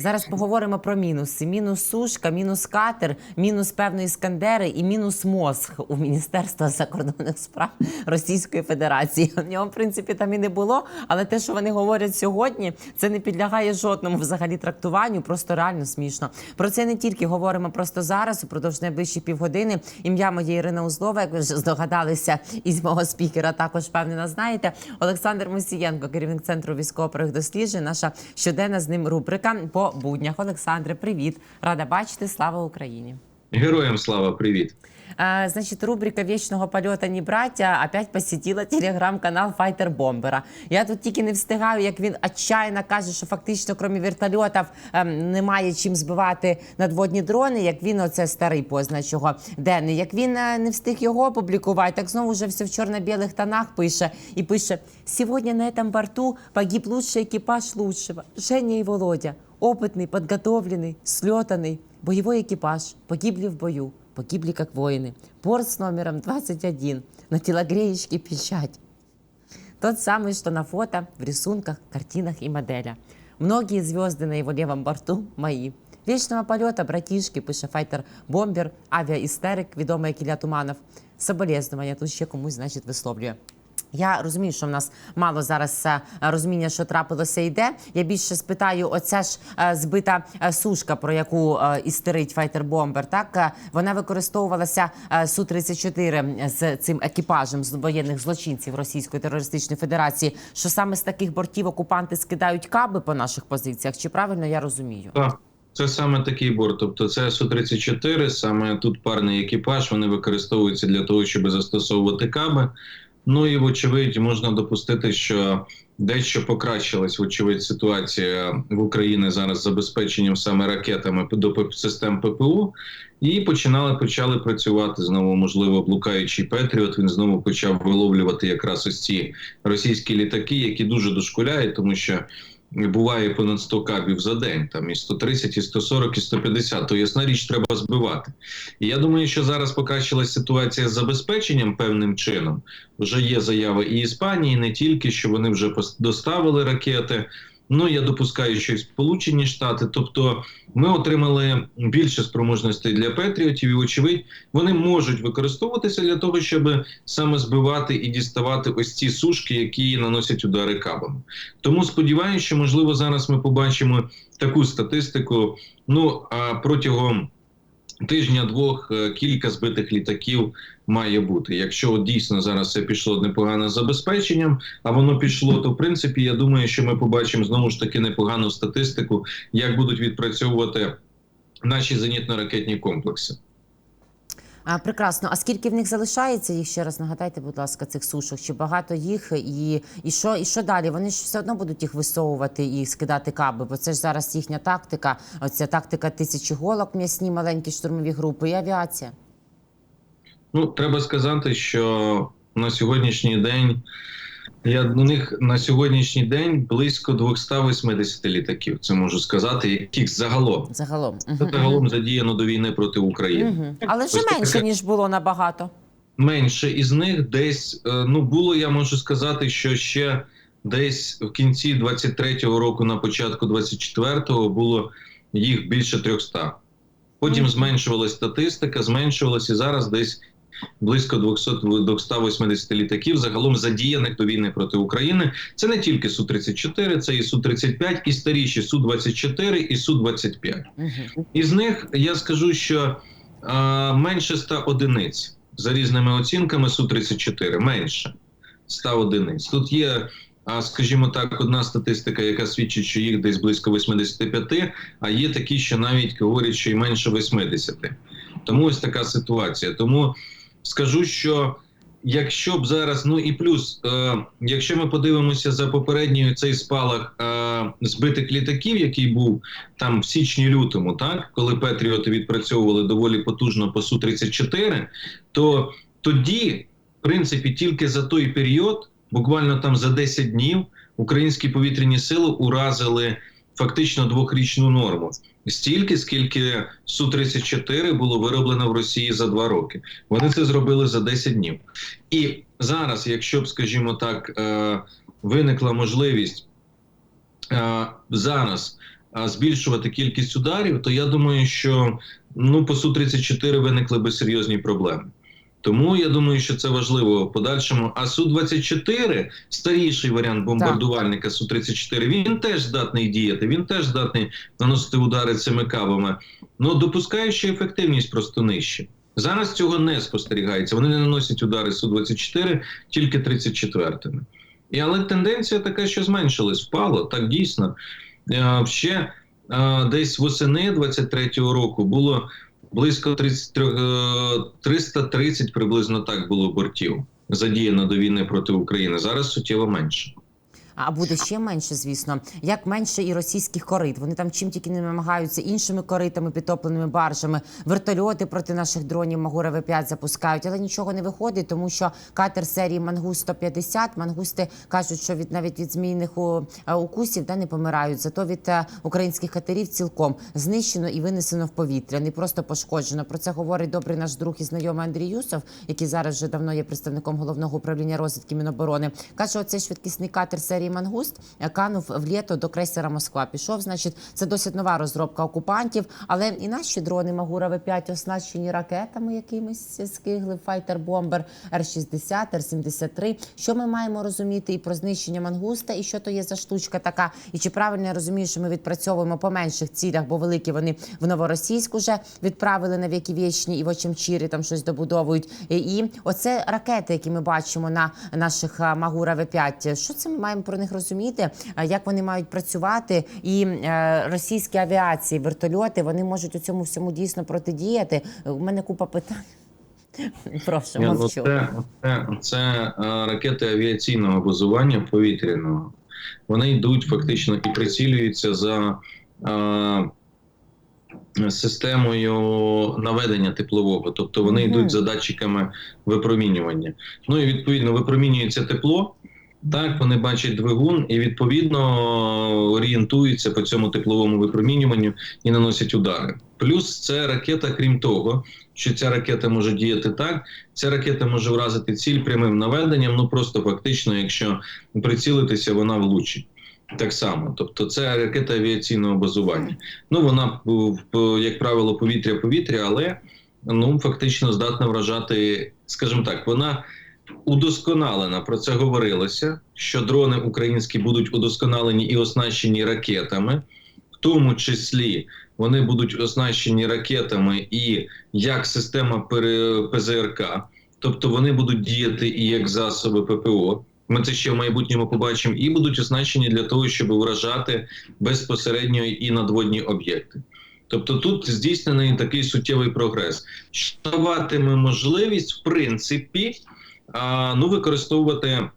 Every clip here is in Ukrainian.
Зараз поговоримо про мінуси: мінус сушка, мінус катер, мінус певної іскандери і мінус мозг у Міністерства закордонних справ Російської Федерації. В нього, в принципі, там і не було. Але те, що вони говорять сьогодні, це не підлягає жодному взагалі трактуванню. Просто реально смішно. Про це не тільки говоримо просто зараз, упродовж найближчі півгодини. Ім'я моє Ірина Узлова, як ви вже здогадалися, із мого спікера також впевнено знаєте. Олександр Мусієнко, керівник центру військово-правих досліджень. Наша щоденна з ним рубрика по буднях. Олександре, привіт, рада бачити. Слава Україні. Героям слава, привіт. А, значит, рубрика «Вечного полета не браття» опять посетила телеграм-канал Файтер Бомбера. Я тут тільки не встигаю, як він отчаянно каже, що фактично, крім вертольотів, ем, немає чим збивати надводні дрони, як він, оце старий познач його денний, як він е, не встиг його опублікувати, так знову вже все в чорно-білих тонах пише. І пише, «Сьогодні на этом борту погиб лучший екіпаж лучшего, Женя и Володя, опытный, подготовленный, слетанный, боевой экипаж, погибли в бою погибли как воины. Порт с номером 21, на телогреечке печать. Тот самый, что на фото, в рисунках, картинах и моделях. Многие звезды на его левом борту мои. Вечного полета, братишки, пише файтер бомбер, авіаістерик, відомий Кіля Туманов. Соболезнування тут ще комусь, значить, висловлює. Я розумію, що в нас мало зараз е, розуміння, що трапилося, йде. Я більше спитаю, оця ж е, збита е, сушка, про яку істерить файтер бомбер. Так вона використовувалася су 34 з цим екіпажем з воєнних злочинців Російської терористичної федерації. Що саме з таких бортів окупанти скидають каби по наших позиціях? Чи правильно я розумію? Це саме такий борт. Тобто це Су-34, саме тут парний екіпаж, вони використовуються для того, щоб застосовувати каби. Ну і вочевидь можна допустити, що дещо покращилась вочевидь ситуація в Україні зараз з забезпеченням саме ракетами до систем ППУ, і починали почали працювати знову. Можливо, блукаючий Петріот. Він знову почав виловлювати якраз ось ці російські літаки, які дуже дошкуляють, тому що буває понад 100 кабів за день, там і 130, і 140, і 150, то ясна річ треба збивати. І я думаю, що зараз покращилась ситуація з забезпеченням певним чином. Вже є заява і Іспанії, і не тільки, що вони вже доставили ракети. Ну, я допускаю, що і Сполучені Штати. Тобто, ми отримали більше спроможностей для Петріотів, і, очевидь, вони можуть використовуватися для того, щоб саме збивати і діставати ось ці сушки, які наносять удари кабами. Тому сподіваюся, що можливо зараз ми побачимо таку статистику. Ну а протягом тижня-двох е, кілька збитих літаків має бути. Якщо дійсно зараз це пішло непогано з забезпеченням, а воно пішло, то в принципі я думаю, що ми побачимо знову ж таки непогану статистику, як будуть відпрацьовувати наші зенітно-ракетні комплекси. А, прекрасно. А скільки в них залишається їх ще раз нагадайте, будь ласка, цих сушок? Чи багато їх? І, і, що, і що далі? Вони ж все одно будуть їх висовувати і скидати каби, бо це ж зараз їхня тактика. Оця тактика тисячі голок, м'ясні маленькі штурмові групи і авіація. Ну, треба сказати, що на сьогоднішній день я у них на сьогоднішній день близько 280 літаків. Це можу сказати, яких загалом Загалом. загалом задіяно до війни проти України. Угу. Але Ось менше, ніж було набагато. Менше із них десь е, ну було. Я можу сказати, що ще десь в кінці 23-го року, на початку 24-го було їх більше 300. Потім Мгм. зменшувалась статистика, зменшувалась і зараз десь близько 200 280 літаків загалом задіяних до війни проти України. Це не тільки Су-34, це і Су-35, і старіші Су-24 і Су-25. Угу. Із них я скажу, що е, менше 100 одиниць за різними оцінками Су-34, менше 100 одиниць. Тут є, а, скажімо так, одна статистика, яка свідчить, що їх десь близько 85, а є такі, що навіть говорять, що й менше 80. Тому ось така ситуація. Тому скажу, що. Якщо б зараз, ну і плюс, е, якщо ми подивимося за попередньою цей спалах е, збитих літаків, який був там в січні-лютому, так коли Петріоти відпрацьовували доволі потужно по су 34 то тоді, в принципі, тільки за той період, буквально там за 10 днів, українські повітряні сили уразили фактично двохрічну норму. Стільки, скільки су 34 було вироблено в Росії за два роки. Вони це зробили за 10 днів. І зараз, якщо б, скажімо так, е, виникла можливість е, зараз збільшувати кількість ударів, то я думаю, що ну по су 34 виникли би серйозні проблеми. Тому я думаю, що це важливо в подальшому. А су 24 старіший варіант бомбардувальника су 34 він теж здатний діяти. Він теж здатний наносити удари цими кабами. Ну допускаючи ефективність просто нижче. Зараз цього не спостерігається. Вони не наносять удари су 24 тільки 34-ми. І але тенденція така, що зменшилась, впало так дійсно. Е, ще е, десь восени 23-го року було близько 33, е, 330 приблизно так було бортів задіяно до війни проти України. Зараз суттєво менше. А буде ще менше, звісно. Як менше і російських корит. Вони там чим тільки не намагаються іншими коритами, підтопленими баржами, вертольоти проти наших дронів Магура В5 запускають, але нічого не виходить, тому що катер серії Мангуст 150 Мангусти кажуть, що від навіть від змійних е, укусів да, не помирають. Зато від е, українських катерів цілком знищено і винесено в повітря, не просто пошкоджено. Про це говорить добрий наш друг і знайомий Андрій Юсов, який зараз вже давно є представником головного управління розвідки Міноборони. Каже, оцей швидкісний катер серії Мангуст е, канув в літо до крейсера Москва. Пішов, значить, це досить нова розробка окупантів. Але і наші дрони Магура В5 оснащені ракетами якимись скигли, файтер бомбер Р-60, Р-73. Що ми маємо розуміти і про знищення мангуста, і що то є за штучка така? І чи правильно я розумію, що ми відпрацьовуємо по менших цілях, бо великі вони в новоросійську вже відправили на віки вічні і в Очемчірі там щось добудовують. І, і оце ракети, які ми бачимо на наших Магура В5. Що це ми маємо про них розуміти? Як вони мають працювати? І е, російські авіації, вертольоти, вони можуть у цьому всьому дійсно протидіяти. У мене купа питань. Прошу, Ні, ну, мовчу. Це, це, це е, ракети авіаційного базування повітряного. Вони йдуть фактично і прицілюються за е, системою наведення теплового, тобто вони Мгм. йдуть за датчиками випромінювання. Ну і відповідно випромінюється тепло. Так, вони бачать двигун і відповідно орієнтуються по цьому тепловому випромінюванню і наносять удари. Плюс це ракета, крім того, що ця ракета може діяти так, ця ракета може вразити ціль прямим наведенням. Ну просто фактично, якщо прицілитися, вона влучить. Так само, тобто це ракета авіаційного базування. Ну вона як правило повітря-повітря, але ну фактично здатна вражати, скажімо так, вона удосконалена. Про це говорилося. Що дрони українські будуть удосконалені і оснащені ракетами, в тому числі вони будуть оснащені ракетами і як система ПЗРК, тобто вони будуть діяти і як засоби ППО. Ми це ще в майбутньому побачимо, і будуть оснащені для того, щоб вражати безпосередньо і надводні об'єкти. Тобто тут здійснений такий суттєвий прогрес, що даватиме можливість, в принципі, ну, використовувати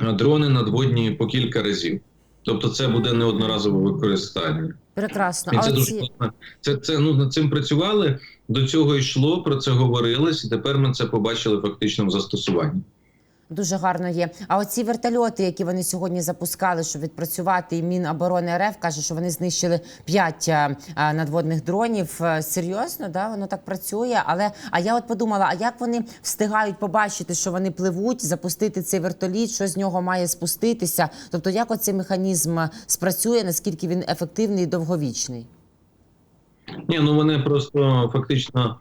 дрони надводні по кілька разів. Тобто, це буде неодноразове використання. Прекрасно. І А це дуже ці... Це, це ну над цим працювали. До цього йшло, про це говорилось, і тепер ми це побачили фактично в застосуванні. Дуже гарно є. А оці вертольоти, які вони сьогодні запускали, щоб відпрацювати, і Міноборони РФ каже, що вони знищили п'ять е, е, надводних дронів. Е, Серйозно, да, воно так працює. Але а я от подумала, а як вони встигають побачити, що вони пливуть, запустити цей вертоліт, що з нього має спуститися? Тобто, як оцей механізм спрацює, наскільки він ефективний і довговічний? Ні, ну вони просто фактично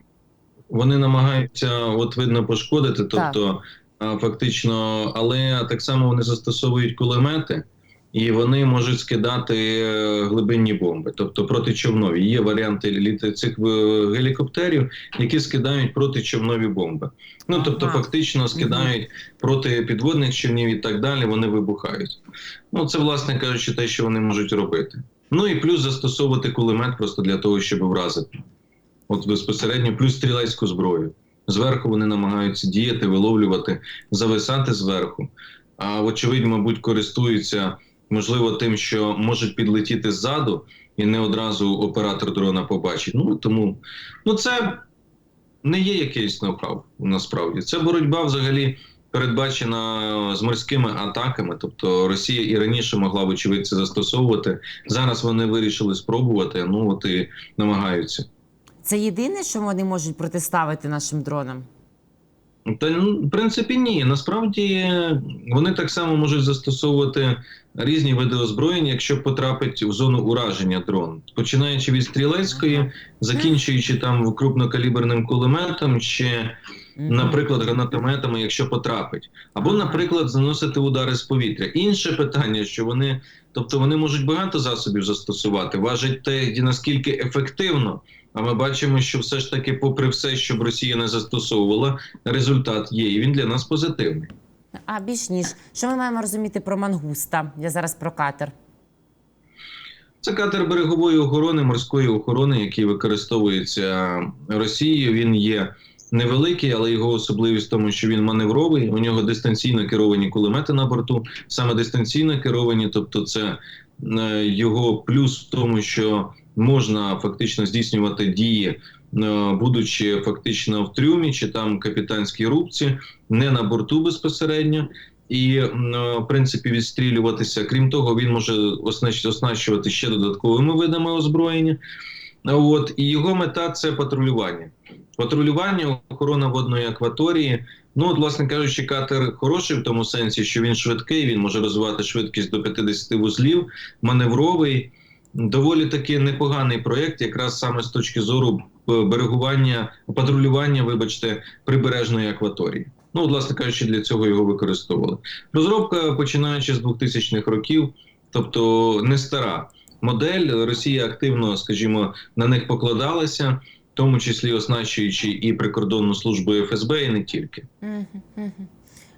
вони намагаються, от видно, пошкодити. Тобто, фактично, але так само вони застосовують кулемети. І вони можуть скидати е, глибинні бомби, тобто протичовнові. Є варіанти літ- цих е, гелікоптерів, які скидають протичовнові бомби. Ну тобто, Ага. фактично скидають проти підводних човнів і так далі. Вони вибухають. Ну це, власне кажучи, те, що вони можуть робити. Ну і плюс застосовувати кулемет просто для того, щоб вразити. От безпосередньо, плюс стрілецьку зброю. Зверху вони намагаються діяти, виловлювати, зависати зверху. А вочевидь, мабуть, користуються можливо тим, що можуть підлетіти ззаду, і не одразу оператор дрона побачить. Ну тому ну це не є якийсь ноу-хау насправді. Це боротьба взагалі передбачена з морськими атаками. Тобто Росія і раніше могла вочевидь це застосовувати. Зараз вони вирішили спробувати. Ну от і намагаються. Це єдине, що вони можуть протиставити нашим дронам. Та ну, в принципі ні. Насправді вони так само можуть застосовувати різні види озброєнь, якщо потрапить в зону ураження дрон, починаючи від стрілецької, закінчуючи там крупнокаліберним кулеметом, ще, наприклад, гранатометами, якщо потрапить, або, наприклад, заносити удари з повітря. Інше питання, що вони, тобто вони можуть багато засобів застосувати, важить те, наскільки ефективно. А ми бачимо, що все ж таки, попри все, що б Росія не застосовувала, результат є, і він для нас позитивний. А більш ніж що ми маємо розуміти про мангуста? Я зараз про катер. Це катер берегової охорони, морської охорони, який використовується Росією. Він є невеликий, але його особливість в тому, що він маневровий. У нього дистанційно керовані кулемети на борту, саме дистанційно керовані, тобто це е, його плюс в тому, що можна фактично здійснювати дії, е, будучи фактично в трюмі чи там капітанській рубці, не на борту безпосередньо і е, в принципі відстрілюватися. Крім того, він може оснащувати ще додатковими видами озброєння. От і його мета це патрулювання. Патрулювання, охорона водної акваторії. Ну, от, власне кажучи, катер хороший в тому сенсі, що він швидкий, він може розвивати швидкість до 50 вузлів, маневровий. Доволі таки непоганий проєкт, якраз саме з точки зору е, берегування, патрулювання, вибачте, прибережної акваторії. Ну, власне кажучи, для цього його використовували. Розробка починаючи з 2000-х років, тобто не стара модель. Росія активно, скажімо, на них покладалася, в тому числі оснащуючи і прикордонну службу ФСБ, і не тільки.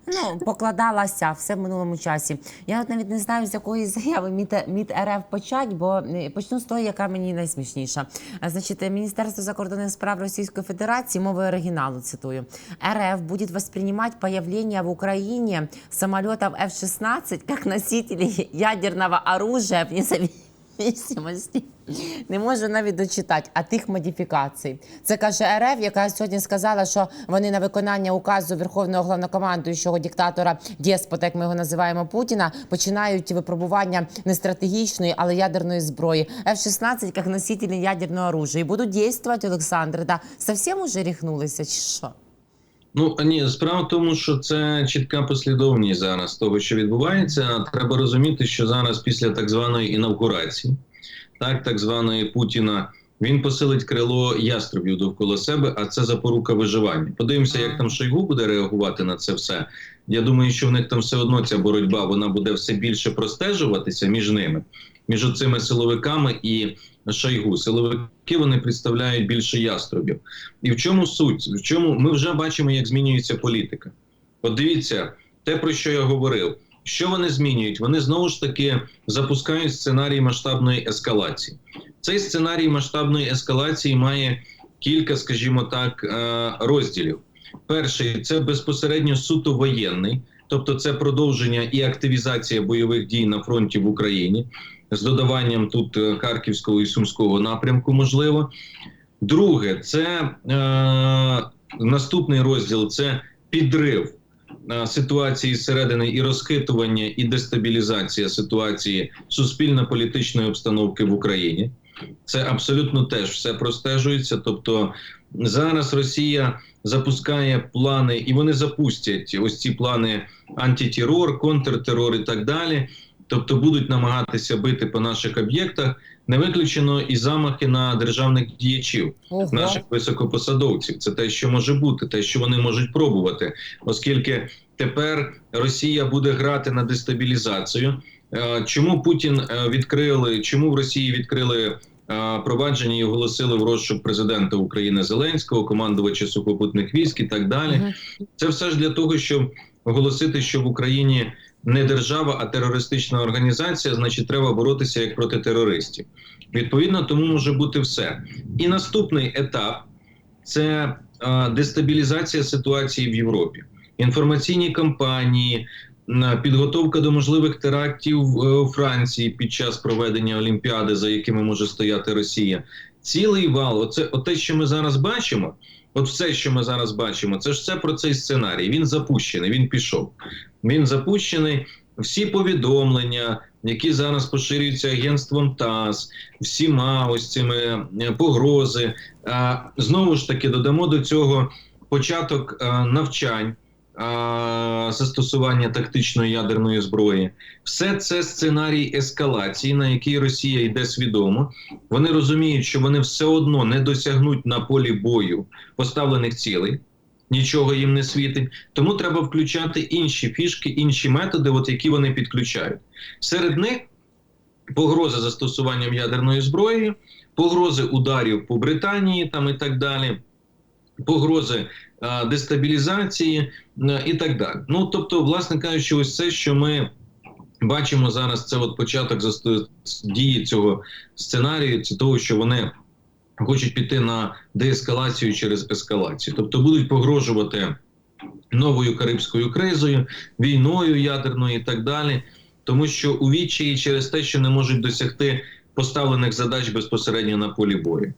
Ну, покладалася все в минулому часі. Я навіть не знаю, з якої заяви МІД, МІД РФ почать, бо е, почну з того, яка мені найсмішніша. А, Значить, Міністерство закордонних справ Російської Федерації, мовою оригіналу цитую, РФ будет воспринимать появление в Украине самолетов F-16 как носителей ядерного оружия в независимости. Не можу навіть дочитати, а тих модифікацій. Це каже РФ, яка сьогодні сказала, що вони на виконання указу Верховного головнокомандуючого диктатора Деспота, як ми його називаємо Путіна, починають випробування не стратегічної, але ядерної зброї. F-16 як носителі ядерного оружия. І будуть дійствувати, Олександр. Да, совсем уже ріхнулися, чи що? Ну ні, справа в тому, що це чітка послідовність зараз того, що відбувається. Треба розуміти, що зараз після так званої інавгурації, так так званої Путіна, він посилить крило яструбів довкола себе, а це запорука виживання. Подивимося, як там Шойгу буде реагувати на це все. Я думаю, що в них там все одно ця боротьба вона буде все більше простежуватися між ними, між цими силовиками і Шойгу. Силовики вони представляють більше яструбів. І в чому суть? В чому ми вже бачимо, як змінюється політика? От дивіться, те про що я говорив. Що вони змінюють? Вони знову ж таки запускають сценарій масштабної ескалації. Цей сценарій масштабної ескалації має кілька, скажімо так, е, розділів. Перший це безпосередньо суто воєнний, тобто це продовження і активізація бойових дій на фронті в Україні з додаванням тут е, Харківського і Сумського напрямку, можливо. Друге, це е, наступний розділ це підрив е, ситуації зсередини і розхитування і дестабілізація ситуації суспільно-політичної обстановки в Україні. Це абсолютно теж все простежується. Тобто зараз Росія запускає плани, і вони запустять ось ці плани антитерор, контртерор і так далі. Тобто будуть намагатися бити по наших об'єктах, не виключено і замахи на державних діячів Ого. наших високопосадовців. Це те, що може бути, те, що вони можуть пробувати, оскільки тепер Росія буде грати на дестабілізацію. Е, Чому Путін е, відкрили, чому в Росії відкрили провадження і оголосили в розшук президента України Зеленського, командувача сухопутних військ і так далі? Мгм. Це все ж для того, щоб оголосити, що в Україні не держава, а терористична організація, значить, треба боротися як проти терористів. Відповідно, тому може бути все. І наступний етап це дестабілізація ситуації в Європі, інформаційні кампанії, підготовка до можливих терактів е, у Франції під час проведення Олімпіади, за якими може стояти Росія. Цілий вал, оце те, що ми зараз бачимо. От все, що ми зараз бачимо, це ж все про цей сценарій. Він запущений, він пішов. Він запущений. Всі повідомлення, які зараз поширюються агентством ТАСС, всіма ось цими е, погрози. А, знову ж таки, додамо до цього початок е, навчань. Застосування тактичної ядерної зброї, все це сценарій ескалації, на який Росія йде свідомо. Вони розуміють, що вони все одно не досягнуть на полі бою поставлених цілей, нічого їм не світить. Тому треба включати інші фішки, інші методи, от які вони підключають. Серед них погроза застосуванням ядерної зброї, погрози ударів по Британії там і так далі, погрози дестабілізації е, і так далі. Ну тобто, власне кажучи, ось це, що ми. Бачимо зараз це от початок дії цього сценарію, це того, що вони хочуть піти на деескалацію через ескалацію, тобто будуть погрожувати новою карибською кризою, війною ядерною і так далі, тому що у відчаї через те, що не можуть досягти поставлених задач безпосередньо на полі бою.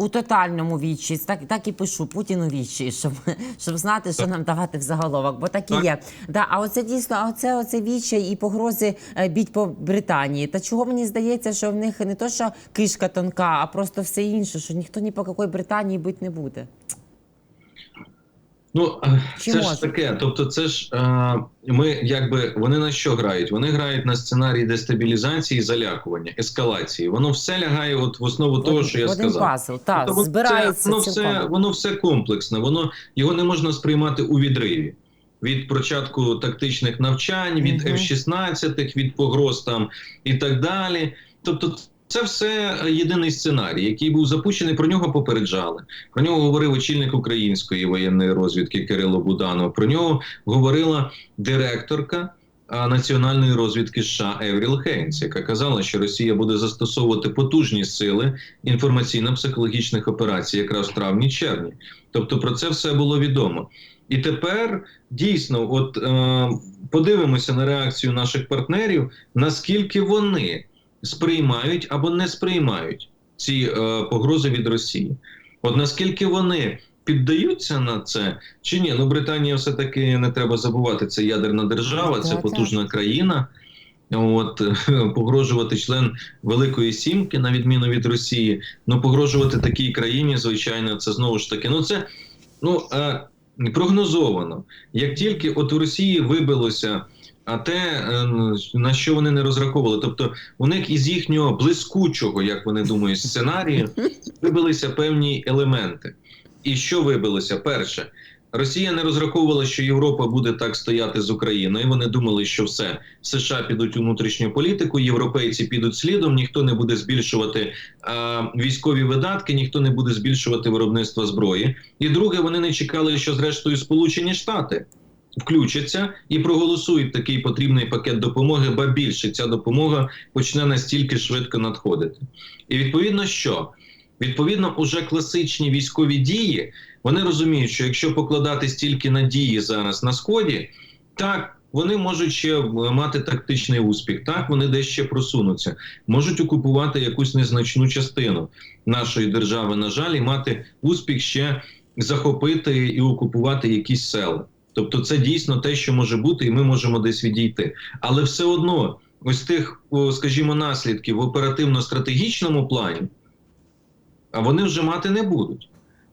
У тотальному вічі, так, так і пишу Путіну вічі, щоб, щоб знати, що нам давати в заголовок, бо так і є. Да, а оце дійсно, а оце, оце вічі і погрози е, біть по Британії. Та чого мені здається, що в них не то, що кишка тонка, а просто все інше, що ніхто ні по якої Британії бить не буде. Ну це ж таке. Тобто, це ж е, ми якби вони на що грають? Вони грають на сценарій дестабілізації, залякування, ескалації. Воно все лягає от в основу того, що я Один сказав. пазл, так, Тобто збирається це, воно цілком. все, воно все комплексне. Воно його не можна сприймати у відриві. Від початку тактичних навчань, від Мгм. F-16, від погроз там і так далі. Тобто, це все єдиний сценарій, який був запущений. Про нього попереджали. Про нього говорив очільник української воєнної розвідки Кирило Буданов. Про нього говорила директорка національної розвідки США Евріл Хейнс, яка казала, що Росія буде застосовувати потужні сили інформаційно-психологічних операцій якраз в травні-червні. Тобто про це все було відомо. І тепер дійсно, от е, подивимося на реакцію наших партнерів, наскільки вони сприймають або не сприймають ці е, погрози від Росії. От наскільки вони піддаються на це чи ні? Ну Британія все таки не треба забувати. Це ядерна держава, це потужна країна. От погрожувати член Великої Сімки, на відміну від Росії, ну погрожувати такій країні, звичайно, це знову ж таки. Ну це ну е, прогнозовано. Як тільки от у Росії вибилося, а те е, на що вони не розраховували, тобто у них із їхнього блискучого, як вони думають, сценарію вибилися певні елементи. І що вибилося? Перше, Росія не розраховувала, що Європа буде так стояти з Україною. Вони думали, що все США підуть у внутрішню політику, європейці підуть слідом, ніхто не буде збільшувати е, військові видатки, ніхто не буде збільшувати виробництво зброї. І друге, вони не чекали, що зрештою Сполучені Штати включаться і проголосують такий потрібний пакет допомоги, ба більше ця допомога почне настільки швидко надходити. І відповідно, що відповідно, уже класичні військові дії вони розуміють, що якщо покладати стільки надії зараз на сході, так. Вони можуть ще е, мати тактичний успіх, так вони десь ще просунуться, можуть окупувати якусь незначну частину нашої держави, на жаль, і мати успіх ще захопити і окупувати якісь села. Тобто, це дійсно те, що може бути, і ми можемо десь відійти. Але все одно, ось тих, скажімо, наслідків в оперативно-стратегічному плані, а вони вже мати не будуть.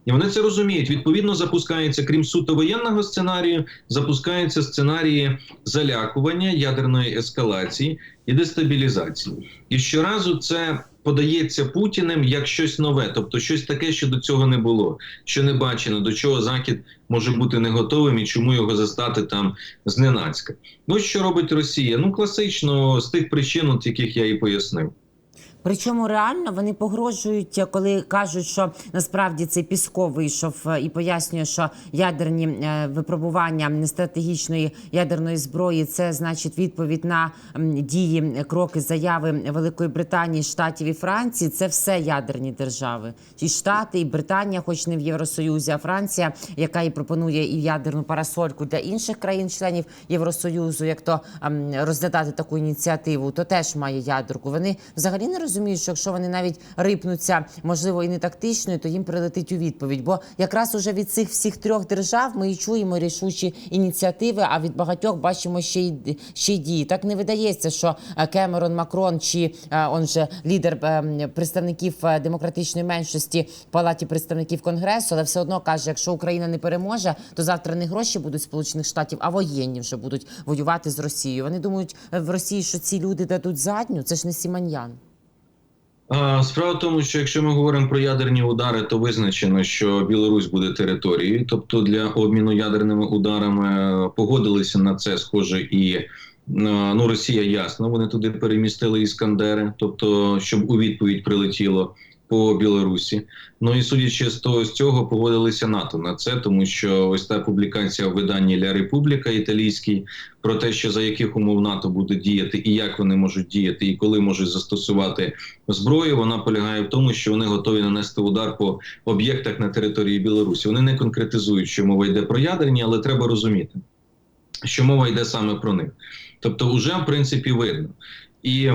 І вони це розуміють. Відповідно, запускається, крім суто воєнного сценарію, запускаються сценарії залякування, ядерної ескалації і дестабілізації. І щоразу це подається Путіним як щось нове, тобто щось таке, що до цього не було, що не бачено, до чого Захід може бути не готовим і чому його застати там зненацька. Ну що робить Росія? Ну класично з тих причин, от яких я і пояснив. Причому реально вони погрожують, коли кажуть, що насправді цей Пісков вийшов е, і пояснює, що ядерні е, випробування нестратегічної ядерної зброї це значить відповідь на дії, е, кроки, заяви Великої Британії, Штатів і Франції. Це все ядерні держави. І Штати, і Британія, хоч не в Євросоюзі, а Франція, яка і пропонує і ядерну парасольку для інших країн-членів Євросоюзу, як то розглядати таку ініціативу, то теж має ядерку. Вони взагалі не розуміють. Розуміють, що якщо вони навіть рипнуться, можливо, і не тактичною, то їм прилетить у відповідь. Бо якраз уже від цих всіх трьох держав ми і чуємо рішучі ініціативи, а від багатьох бачимо ще й ще й дії. Так не видається, що е, Кемерон Макрон чи е, он же лідер е, представників е, демократичної меншості в палаті представників конгресу, але все одно каже, якщо Україна не переможе, то завтра не гроші будуть сполучених штатів, а воєнні вже будуть воювати з Росією. Вони думають в Росії, що ці люди дадуть задню. Це ж не Сіманьян. Справа в тому, що якщо ми говоримо про ядерні удари, то визначено, що Білорусь буде територією, тобто для обміну ядерними ударами е, погодилися на це, схоже, і е, ну Росія ясно. Вони туди перемістили іскандери, тобто щоб у відповідь прилетіло по Білорусі. Ну і судячи з того з цього, погодилися НАТО на це, тому що ось та публікація в виданні Ля Републіка італійській про те, що за яких умов НАТО буде діяти, і як вони можуть діяти, і коли можуть застосувати зброю. Вона полягає в тому, що вони готові нанести удар по об'єктах на території Білорусі. Вони не конкретизують, що мова йде про ядерні, але треба розуміти, що мова йде саме про них. Тобто, вже в принципі видно. І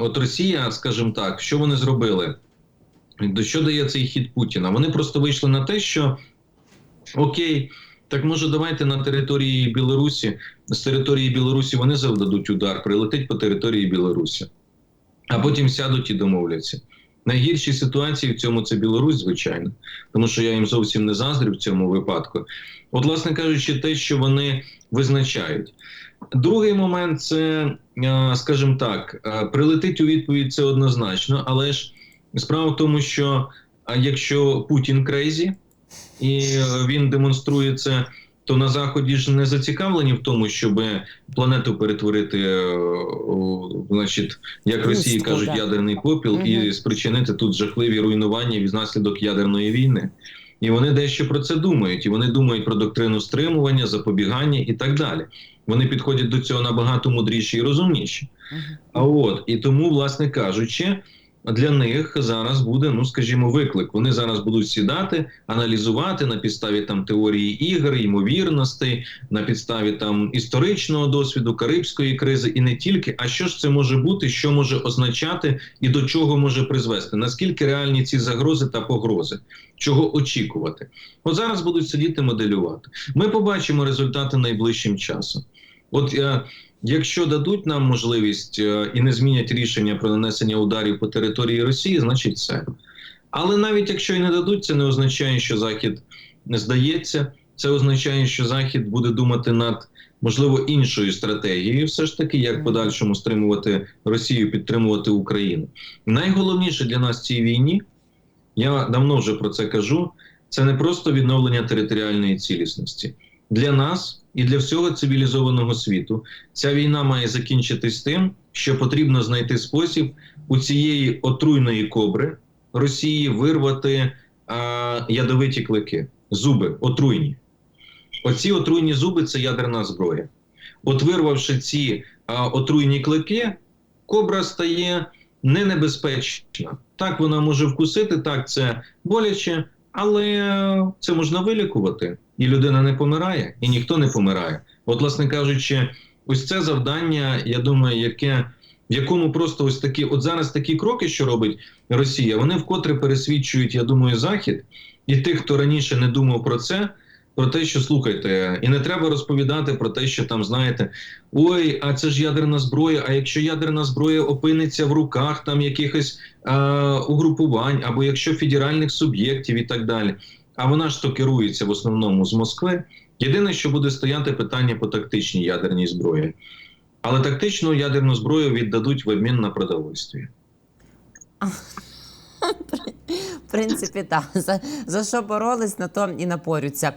от Росія, скажімо так, що вони зробили? До що дає цей хід Путіна? Вони просто вийшли на те, що окей. Так може давайте на території Білорусі з території Білорусі вони завдадуть удар, прилетить по території Білорусі, а потім сядуть і домовляться. Найгірші ситуації в цьому це Білорусь, звичайно, тому що я їм зовсім не заздрю в цьому випадку. От, власне кажучи, те, що вони визначають. Другий момент це, е, скажімо так, е, прилетить у відповідь це однозначно, але ж справа в тому, що якщо Путін крейзі, і е, він демонструє це, то на заході ж не зацікавлені в тому, щоб планету перетворити, значить, як Росії кажуть, ядерний попіл, і спричинити тут жахливі руйнування від наслідок ядерної війни. І вони дещо про це думають, і вони думають про доктрину стримування, запобігання і так далі. Вони підходять до цього набагато мудріші і розумніші. А от і тому, власне кажучи, для них зараз буде, ну скажімо, виклик. Вони зараз будуть сідати, аналізувати на підставі там теорії ігор, ймовірностей, на підставі там історичного досвіду, карибської кризи, і не тільки. А що ж це може бути, що може означати і до чого може призвести? Наскільки реальні ці загрози та погрози? Чого очікувати? От зараз будуть сидіти моделювати. Ми побачимо результати найближчим часом. От е, якщо дадуть нам можливість е, і не змінять рішення про нанесення ударів по території Росії, значить це. Але навіть якщо і не дадуть, це не означає, що Захід не здається. Це означає, що Захід буде думати над можливо іншою стратегією, все ж таки, як подальшому стримувати Росію, підтримувати Україну. Найголовніше для нас в цій війні, я давно вже про це кажу. Це не просто відновлення територіальної цілісності для нас і для всього цивілізованого світу. Ця війна має закінчитись тим, що потрібно знайти спосіб у цієї отруйної кобри Росії вирвати а, ядовиті клики, зуби отруйні. Оці отруйні зуби це ядерна зброя. От вирвавши ці а, отруйні клики, кобра стає не небезпечна. Так вона може вкусити, так це боляче, але це можна вилікувати, і людина не помирає, і ніхто не помирає. От, власне кажучи, ось це завдання, я думаю, яке. В якому просто ось такі, от зараз такі кроки, що робить Росія, вони вкотре пересвідчують, я думаю, Захід і тих, хто раніше не думав про це, про те, що слухайте, і не треба розповідати про те, що там знаєте, ой, а це ж ядерна зброя. А якщо ядерна зброя опиниться в руках там якихось е, угрупувань, або якщо федеральних суб'єктів і так далі, а вона ж то керується в основному з Москви. Єдине, що буде стояти питання по тактичній ядерній зброї. Але тактичну ядерну зброю віддадуть в обмін на продовольстві. Принципі, так. За, за що боролись, на то і напорються.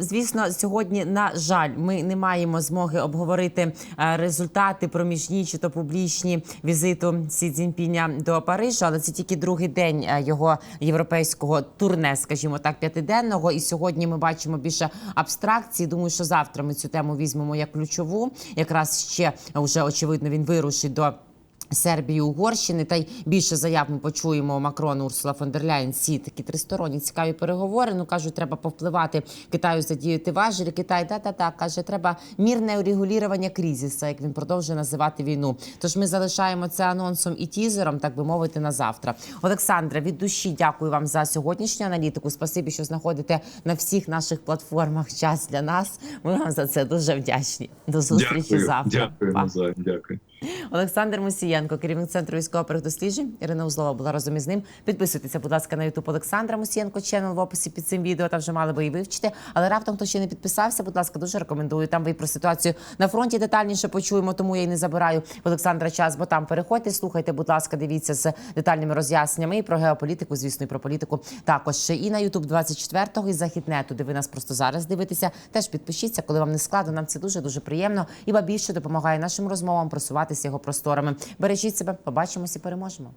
Звісно, сьогодні, на жаль, ми не маємо змоги обговорити результати проміжні чи то публічні візиту Сі Цзіньпіня до Парижа, але це тільки другий день його європейського турне, скажімо так, п'ятиденного. І сьогодні ми бачимо більше абстракції. Думаю, що завтра ми цю тему візьмемо як ключову. Якраз ще вже очевидно він вирушить до. Сербії, Угорщини, та й більше заяв ми почуємо Макрон, Урсула фон дер Ляйн. Ці такі тристоронні цікаві переговори. Ну кажуть, треба повпливати Китаю задіяти важелі. Китай та та та каже, треба мірне урегулювання кризису, як він продовжує називати війну. Тож ми залишаємо це анонсом і тізером, так би мовити, на завтра. Олександра, від душі дякую вам за сьогоднішню аналітику. Спасибі, що знаходите на всіх наших платформах час для нас. Ми вам за це дуже вдячні. До зустрічі Дякую, завтра. дякую, Па. Дякую. Олександр Мусієнко, керівник центру військово досліджень. Ірина Узлова була разом із ним. Підписуйтеся, будь ласка, на ютуб Олександра Мусієнко, ченел в описі під цим відео. Там вже мали би і вивчити. Але раптом, хто ще не підписався, будь ласка, дуже рекомендую. Там ви про ситуацію на фронті детальніше почуємо, тому я й не забираю Олександра час, бо там переходьте, слухайте, будь ласка, дивіться з детальними роз'ясненнями і про геополітику, звісно, і про політику. Також і на Ютуб 24-го, і Західнету, де ви нас просто зараз дивитеся. Теж підпишіться, коли вам не складно. Нам це дуже дуже приємно. І ба більше допомагає нашим розмовам просуватися його просторами. Бережіть себе, побачимося переможемо.